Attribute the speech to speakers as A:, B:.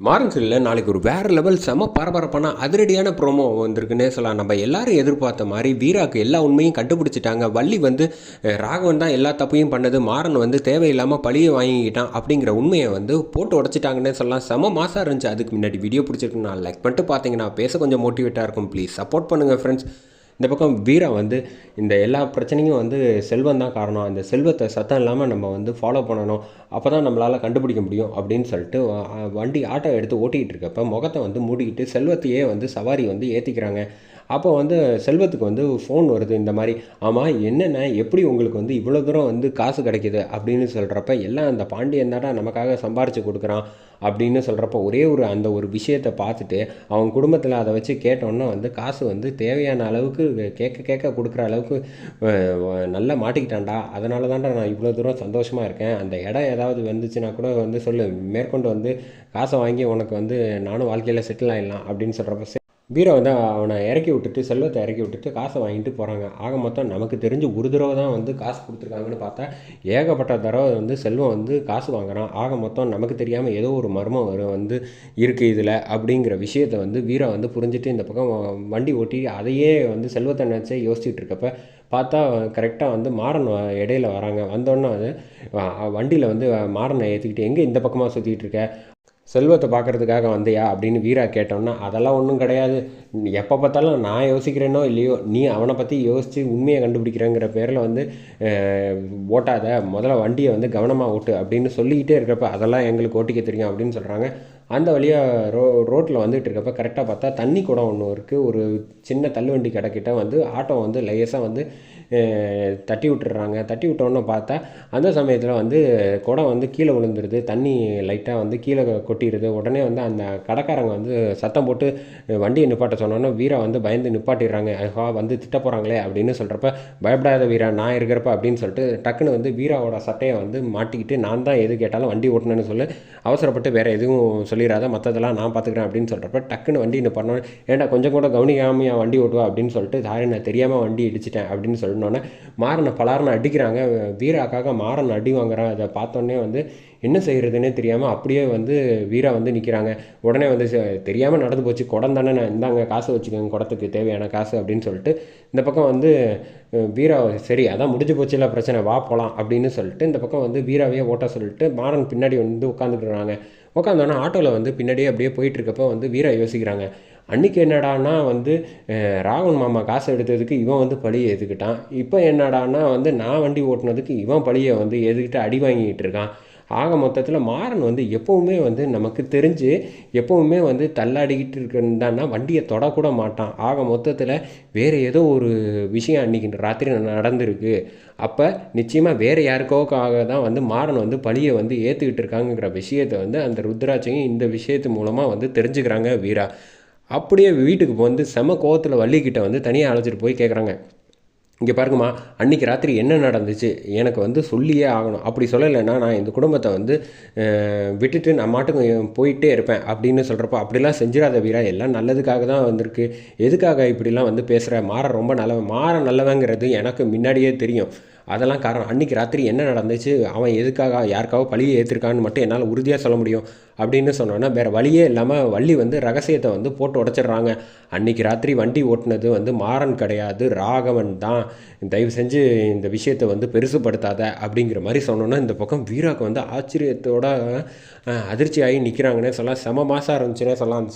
A: மாறன்சில்ல நாளைக்கு ஒரு வேறு லெவல் செம பரபரப்பான அதிரடியான ப்ரோமோ வந்திருக்குன்னே சொல்லலாம். நம்ம எல்லாரும் எதிர்பார்த்த மாதிரி வீராக்கு எல்லா உண்மையும் கண்டுபிடிச்சிட்டாங்க. வள்ளி வந்து ராகவன் தான் எல்லா தப்பையும் பண்ணது. மாறன் வந்து தேவையில்லாமல் பழியை வாங்கிக்கிட்டான். அப்படிங்கிற உண்மையை வந்து போட்டு உடச்சிட்டாங்கன்னே சொல்லலாம். செம மாசாக இருந்துச்சு. அதுக்கு முன்னாடி வீடியோ பிடிச்சிருக்கு நான் லைக் பண்ணிட்டு பார்த்தீங்கன்னா பேச கொஞ்சம் மோட்டிவேட்டாக இருக்கும். ப்ளீஸ் சப்போர்ட் பண்ணுங்கள் ஃப்ரெண்ட்ஸ் இந்த பக்கம் வீரா வந்து இந்த எல்லா பிரச்சனையும் வந்து செல்வம் தான் காரணம். அந்த செல்வத்தை சத்தம் இல்லாமல் நம்ம வந்து ஃபாலோ பண்ணணும். அப்போ தான் நம்மளால் கண்டுபிடிக்க முடியும் அப்படின்னு சொல்லிட்டு வண்டி ஆட்டோ எடுத்து ஓட்டிக்கிட்டு இருக்கப்ப முகத்தை வந்து மூடிக்கிட்டு செல்வத்தையே வந்து சவாரி வந்து ஏற்றிக்கிறாங்க அப்போ வந்து செல்வத்துக்கு வந்து ஃபோன் வருது இந்த மாதிரி ஆமாம் என்னென்ன எப்படி உங்களுக்கு வந்து இவ்வளோ தூரம் வந்து காசு கிடைக்கிது? அப்படின்னு சொல்கிறப்ப எல்லாம் அந்த பாண்டியன் தானே நமக்காக சம்பாரித்து கொடுக்குறான் அப்படின்னு சொல்கிறப்ப ஒரே ஒரு அந்த ஒரு விஷயத்தை பார்த்துட்டு அவங்க குடும்பத்தில் அதை வச்சு கேட்டோன்னா வந்து காசு வந்து தேவையான அளவுக்கு கேட்க கேட்க கொடுக்குற அளவுக்கு நல்லா மாட்டிக்கிட்டான்டா. அதனால தான்டா நான் இவ்வளோ தூரம் சந்தோஷமாக இருக்கேன். அந்த இடம் ஏதாவது வந்துச்சுன்னா கூட வந்து சொல்லு. மேற்கொண்டு வந்து காசை வாங்கி உனக்கு வந்து நானும் வாழ்க்கையில் செட்டில் ஆகிடலாம் அப்படின்னு சொல்கிறப்ப பீரோ வந்து அவனை இறக்கி விட்டுட்டு செல்வத்தை இறக்கி விட்டுட்டு காசை வாங்கிட்டு போகிறாங்க ஆக மொத்தம் நமக்கு தெரிஞ்சு ஒரு தடவை தான் வந்து காசு கொடுத்துருக்காங்கன்னு பார்த்தா ஏகப்பட்ட தடவை வந்து செல்வம் வந்து காசு வாங்குறான். ஆக மொத்தம் நமக்கு தெரியாமல் ஏதோ ஒரு மர்மம் வரும் வந்து இருக்குது இதில் அப்படிங்கிற விஷயத்தை வந்து வீரா வந்து புரிஞ்சுட்டு இந்த பக்கம் வண்டி ஓட்டி அதையே வந்து செல்வத்தை நினச்சே யோசிச்சுட்டு இருக்கப்ப பார்த்தா கரெக்டாக வந்து மாறன் வ- இடையில வராங்க. வந்தோடனே வந்து வண்டியில் வந்து மாறனை ஏற்றிக்கிட்டு எங்கே இந்த பக்கமாக சுற்றிக்கிட்டு இருக்க? செல்வத்தை பார்க்கறதுக்காக வந்தியா அப்படின்னு வீரா கேட்டோன்னா அதெல்லாம் ஒன்றும் கிடையாது. எப்போ பார்த்தாலும் நான் யோசிக்கிறேனோ இல்லையோ நீ அவனை பற்றி யோசித்து உண்மையை கண்டுபிடிக்கிறேங்கிற பேரில் வந்து ஓட்டாத. முதல்ல வண்டியை வந்து கவனமாக ஓட்டு அப்படின்னு சொல்லிக்கிட்டே இருக்கிறப்ப அதெல்லாம் எங்களுக்கு ஓட்டிக்க தெரியும் அப்படின்னு சொல்கிறாங்க அந்த வழியாக ரோ ரோட்டில் வந்துட்டு இருக்கப்ப கரெக்டாக பார்த்தா தண்ணி குடம் ஒன்று இருக்குது ஒரு சின்ன தள்ளுவண்டி கடைக்கிட்ட வந்து ஆட்டோ வந்து லேசாக வந்து தட்டி விட்டுறாங்க. தட்டி விட்டோன்னு பார்த்தா அந்த சமயத்தில் வந்து குடம் வந்து கீழே விழுந்துருது. தண்ணி லைட்டாக வந்து கீழே கொட்டிடுது உடனே வந்து அந்த கடைக்காரங்க வந்து சத்தம் போட்டு வண்டியை நிப்பாட்ட சொன்னோன்னே வீரா வந்து பயந்து நிப்பாட்டிடுறாங்க. ஆஹா வந்து திட்ட போகிறாங்களே அப்படின்னு சொல்கிறப்ப பயப்படாத வீரா நான் இருக்கிறப்ப அப்படின்னு சொல்லிட்டு டக்குன்னு வந்து வீராவோட சட்டையை வந்து மாட்டிக்கிட்டு நான் தான் எது கேட்டாலும் வண்டி ஓட்டணும்னு சொல்லி. அவசரப்பட்டு வேறு எதுவும் சொல்லிடாத. மற்றதெல்லாம் நான் பார்த்துக்கிறேன் அப்படின்னு சொல்கிறப்ப டக்குன்னு வண்டி நிப்பாட்டணும் ஏன்டா கொஞ்சம் கூட கவனிக்காமையா வண்டி ஓட்டுவா? அப்படின்னு சொல்லிட்டு சாரி நான் தெரியாமல் வண்டி இடிச்சிட்டேன் அப்படின்னு சொன்னோன்னே மாறனை பலாரனை அடிக்கிறாங்க. வீராக்காக மாறன் அடி வாங்குறான். அதை பார்த்தோன்னே வந்து என்ன செய்கிறதுனே தெரியாமல் அப்படியே வந்து வீரா வந்து நிற்கிறாங்க உடனே வந்து தெரியாமல் நடந்து போச்சு. குடம் தானே நான் இந்தாங்க காசு வச்சுக்கோங்க குடத்துக்கு தேவையான காசு அப்படின்னு சொல்லிட்டு இந்த பக்கம் வந்து வீரா சரி அதான் முடிஞ்சு போச்சு இல்லை பிரச்சனை வா போகலாம் அப்படின்னு சொல்லிட்டு இந்த பக்கம் வந்து வீராவையே ஓட்ட சொல்லிட்டு மாறன் பின்னாடி வந்து உட்காந்துட்டுறாங்க உட்காந்தோன்னே ஆட்டோவில் வந்து பின்னாடியே அப்படியே போயிட்டு இருக்கப்போ வந்து வீரா யோசிக்கிறாங்க. அன்னைக்கு என்னடான்னா வந்து ராகவன் மாமா காசு எடுத்ததுக்கு இவன் வந்து பழியை ஏற்றுக்கிட்டான் இப்போ என்னடான்னா வந்து நான் வண்டி ஓட்டினதுக்கு இவன் பழியை வந்து ஏற்றுக்கிட்டு அடி வாங்கிக்கிட்டு இருக்கான். ஆக மொத்தத்தில் மாறன் வந்து எப்போவுமே வந்து நமக்கு தெரிஞ்சு எப்போவுமே வந்து தள்ளாடிக்கிட்டு இருக்கிறான்னா வண்டியை தொடக்கூட மாட்டான். ஆக மொத்தத்தில் வேறு ஏதோ ஒரு விஷயம் அன்றைக்கி ராத்திரி நடந்திருக்கு. அப்போ நிச்சயமாக வேறு யாருக்கோக்காக தான் வந்து மாறன் வந்து பழியை வந்து ஏற்றுக்கிட்டு இருக்காங்கங்கிற விஷயத்தை வந்து அந்த ருத்ராட்சையும் இந்த விஷயத்து மூலமாக வந்து தெரிஞ்சுக்கிறாங்க வீரா. அப்படியே வீட்டுக்கு வந்து செம கோவத்தில் வள்ளிக்கிட்ட வந்து தனியாக அழைச்சிட்டு போய் கேட்குறாங்க இங்கே பாருங்கம்மா அன்றைக்கி ராத்திரி என்ன நடந்துச்சு? எனக்கு வந்து சொல்லியே ஆகணும். அப்படி சொல்லலைன்னா நான் இந்த குடும்பத்தை வந்து விட்டுட்டு நான் மாட்டுக்கு போயிட்டே இருப்பேன் அப்படின்னு சொல்கிறப்ப அப்படிலாம் செஞ்சிடாத வீரா எல்லாம் நல்லதுக்காக தான் வந்திருக்கு. எதுக்காக இப்படிலாம் வந்து பேசுகிற மாற ரொம்ப நல்லவன் மாற நல்லவங்கிறது எனக்கு முன்னாடியே தெரியும். அதெல்லாம் காரணம். அன்றைக்கி ராத்திரி என்ன நடந்துச்சு? அவன் எதுக்காக யாருக்காக பழியை ஏற்றிருக்கான்னு மட்டும் என்னால் உறுதியாக சொல்ல முடியும். அப்படின்னு சொன்னோன்னா வேறு வழியே இல்லாமல் வள்ளி வந்து ரகசியத்தை வந்து போட்டு உடச்சிடுறாங்க. அன்றைக்கி ராத்திரி வண்டி ஓட்டினது வந்து மாறன் கிடையாது. ராகவன் தான். தயவு செஞ்சு இந்த விஷயத்தை வந்து பெருசுப்படுத்தாத அப்படிங்கிற மாதிரி சொன்னோன்னா இந்த பக்கம் வீராக்கு வந்து ஆச்சரியத்தோட அதிர்ச்சியாகி நிற்கிறாங்கன்னே சொல்லலாம். செம மாதம் இருந்துச்சுன்னே சொல்லலாம்.